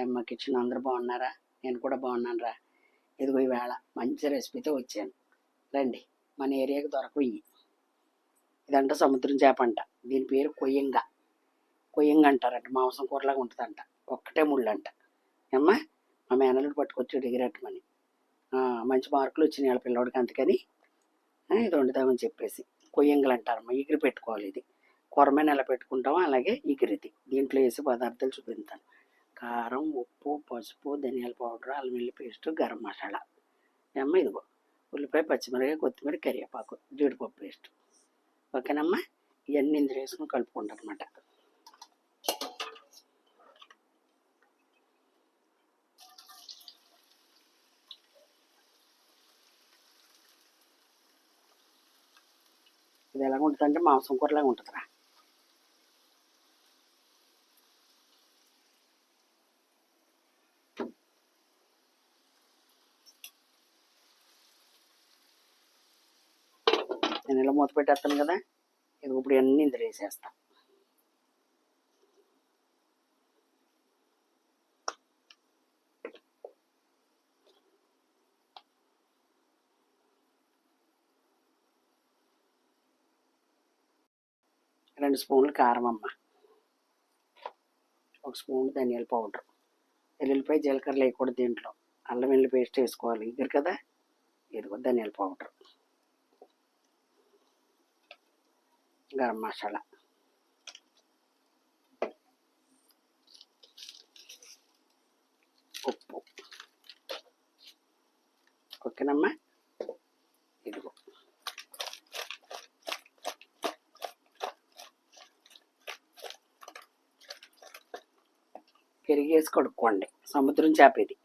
Hi అమ్మ kitchen అందరూ బాగున్నారా? నేను కూడా బాగున్నాను రా. ఇదిగో ఈవేళ మంచి రెసిపీతో వచ్చాను. రండి మన ఏరియాకి దొరకవు ఇవి. ఇదంట సముద్రం చేప అంట దీని పేరు కొయ్యంగ. కొయ్యంగ అంటారంట మాంసం కూరలాగా ఉంటుందంట. ఒక్కటే ముళ్ళు అంట మా మేనల్ని పట్టుకొచ్చి డిగిరెట్టమని మంచి మార్కులు వచ్చినాయి వాళ్ళ పిల్లోడికి అందుకని. ఇది వండుదామని చెప్పేసి. కొయ్యంగలు అంటారమ్మా ఎగిరి పెట్టుకోవాలి ఇది. కొరమైన ఎలా పెట్టుకుంటామో అలాగే ఎగిరిది దీంట్లో వేసే పదార్థాలు చూపిస్తాను. కారం ఉప్పు పసుపు ధనియాల పౌడర్ అల్లం వెల్లి పేస్ట్ గరం మసాలా. అమ్మ ఇదిగో ఉల్లిపాయ పచ్చిమిరకాయ కొత్తిమీర కరివేపాకు జీడిపప్పు పేస్ట్. ఓకేనమ్మా? ఇవన్నీ ఇందులో వేసుకుని కలుపుకుంటాం అనమాట ఇది ఎలా ఉంటుందంటే మాంసం కూరలాగా ఉంటుందిరా. నేను ఇలా మూత పెట్టేస్తాను కదా ఇది ఇప్పుడు అన్నీ ఇందులో వేసేస్తాను రెండు స్పూన్లు కారం అమ్మ. ఒక స్పూన్ ధనియాల పౌడర్. ఎల్లుల్లిపాయ జీలకర్ర వేయకూడదు దీంట్లో. అల్లం వెల్లుల్లి పేస్ట్ వేసుకోవాలి. ఇద్దరు కదా? ఇదిగో ధనియాల పౌడర్. గరం మసాలా. ఉప్పు. ఓకేనమ్మా? ఇదిగో. పెరిగేసి కడుక్కోండి. సముద్రం చేప ఇది.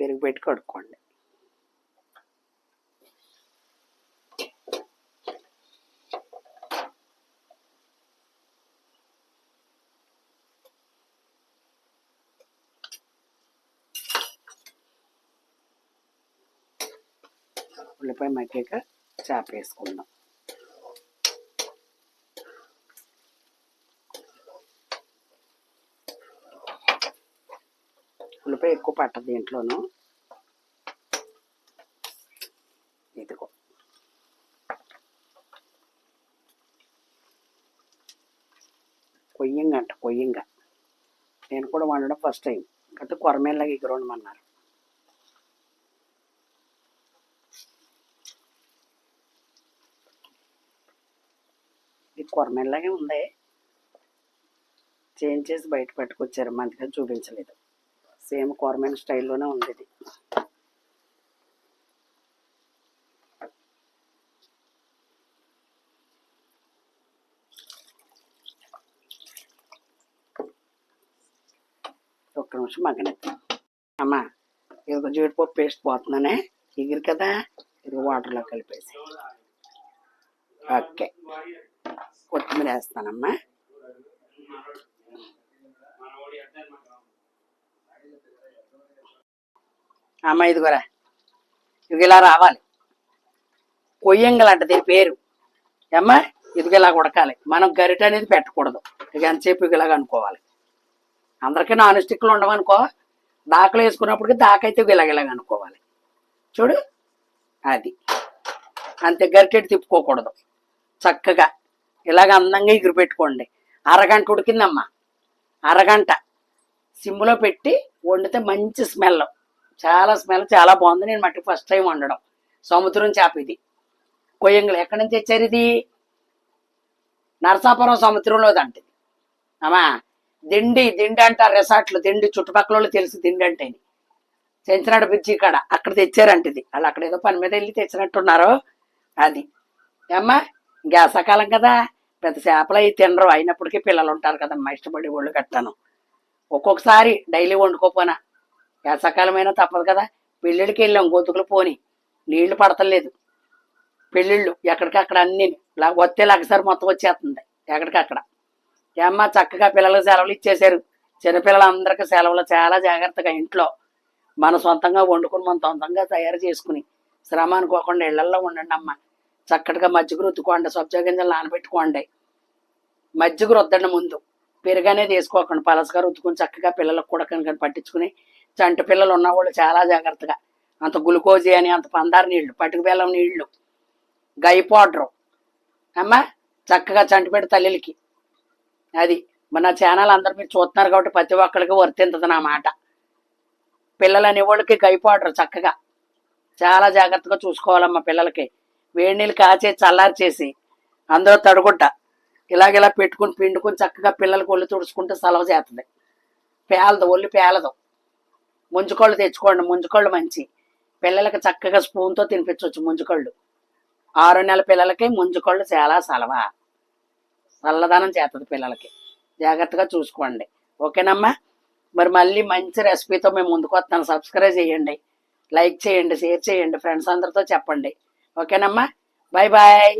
పెరుగు పెట్టి కడుక్కోండి. ఉల్లిపాయ మగ్గాక చేప వేసుకుందాం ఉల్లిపాయ ఎక్కువ పట్టదు దీంట్లోను. ఇదిగో. కొయ్యంగా అంట కొయ్యంగా. నేను కూడా వండడం ఫస్ట్ టైం కాబట్టి కొరమేలాగా ఎగురమన్నారు ఇది కొరమెల్లాగే ఉంది. చేంజ్ చేసి బయట పట్టుకొచ్చారు. మందిగా చూపించలేదు. సేమ్ కొరమైన స్టైల్లోనే ఉంది ఇది. ఒక్క నిమిషం మగ్గనెత్తాం అమ్మా ఇదిగో జీడిపప్పు పేస్ట్ పోతున్నానే. ఎగిరి కదా. ఇది వాటర్లో కలిపేసి. ఓకే. కొత్తిమీర వేస్తానమ్మా. అమ్మ ఇదిగోరా ఇవి ఇలా రావాలి. కొయ్యంగలు అంట దీని పేరు. అమ్మ ఇదిగో ఇలా ఉడకాలి. మనం గరిట అనేది పెట్టకూడదు. ఇక ఎంతసేపు ఇలాగ అనుకోవాలి. అందరికీ నాన్ స్టిక్లు ఉండవనుకో దాకలు వేసుకున్నప్పటికీ దాకైతే ఇలాగ ఇలాగ అనుకోవాలి. చూడు అది. అంతే గరిటెడు తిప్పుకోకూడదు. చక్కగా. ఇలాగ అందంగా ఎగురు పెట్టుకోండి అరగంట ఉడికిందమ్మా. అరగంట. సిమ్లో పెట్టి వండితే మంచి స్మెల్. చాలా స్మెల్ చాలా బాగుంది. నేను మట్టి ఫస్ట్ టైం వండడం. సముద్రం చేప ఇది. కొయ్యంగులు ఎక్కడి నుంచి తెచ్చారు ఇది? నరసాపురం సముద్రంలో అంటది అమ్మా దిండి దిండి అంటారు రిసార్ట్లు దిండి చుట్టుపక్కల వాళ్ళు తెలుసు దిండి అంటే చెంచినాడు బ్రిడ్జి కాడ అక్కడ తెచ్చారంట ఇది. వాళ్ళు అక్కడ ఏదో పని మీద వెళ్ళి తెచ్చినట్టున్నారు అది. అమ్మా గ్యాసాకాలం కదా? పెద్ద చేపలు అవి తినరు. అయినప్పటికీ పిల్లలు ఉంటారు కదమ్మా ఇష్టపడి ఒళ్ళు కట్టాను ఒక్కొక్కసారి డైలీ వండుకోపోనా. వేసకాలమైనా తప్పదు కదా. పెళ్ళిళ్ళకి వెళ్ళాం గొంతుకులు పోని. నీళ్ళు పడతలేదు పెళ్ళిళ్ళు ఎక్కడికక్కడ అన్ని వస్తే లగసారి మొత్తం వచ్చేస్తుంది ఎక్కడికక్కడ. ఏమ్మా చక్కగా పిల్లలకు సెలవులు ఇచ్చేశారు. చిన్నపిల్లలందరికీ సెలవులు చాలా జాగ్రత్తగా ఇంట్లో. మన సొంతంగా వండుకుని మన సొంతంగా తయారు చేసుకుని. శ్రమ అనుకోకుండా ఇళ్ళల్లో ఉండండి అమ్మ చక్కటిగా మజ్జిగ రుద్దుకోండి సబ్జా గింజలు నానబెట్టుకోండి. మజ్జిగ రుద్దండి ముందు. పెరుగు అనేది వేసుకోకండి పలసగా రుద్దుకుని చక్కగా పిల్లలకు కూడా కనుక పట్టించుకుని చంటి పిల్లలు ఉన్నవాళ్ళు చాలా జాగ్రత్తగా. అంత గ్లుకోజీ అని అంత పందారు నీళ్ళు పట్టుకు బెల్లం నీళ్ళు గై పౌడరు. అమ్మా చక్కగా చంటిపెట్టి తల్లికి. అది మన ఛానల్ అందరు మీరు చూస్తున్నారు కాబట్టి ప్రతి ఒక్కరికి వర్తింతది నా మాట. పిల్లలు అనేవాళ్ళకి గై పౌడరు చక్కగా. చాలా జాగ్రత్తగా చూసుకోవాలమ్మా పిల్లలకి. వేడి నీళ్ళు కాచే చల్లారి చేసి అందరూ తడుగుట్ట ఇలాగ పెట్టుకుని పిండుకొని చక్కగా పిల్లలకి ఒళ్ళు తుడుచుకుంటే సెలవు చేస్తుంది పేలదు ఒళ్ళు పేలదు. ముంజుకోళ్ళు తెచ్చుకోండి ముంజుకోళ్ళు మంచి. పిల్లలకి చక్కగా స్పూన్తో తినిపించవచ్చు ముంజుకోళ్ళు ఆరు నెలల పిల్లలకి ముంజుకోళ్ళు చాలా సలవా. చల్లదనం చేస్తుంది పిల్లలకి. జాగ్రత్తగా చూసుకోండి. ఓకేనమ్మా? మరి మళ్ళీ మంచి రెసిపీతో మేము ముందుకు వస్తాను సబ్స్క్రైబ్ చేయండి. లైక్ చేయండి షేర్ చేయండి. ఫ్రెండ్స్ అందరితో చెప్పండి. ఓకేనమ్మా? Bye bye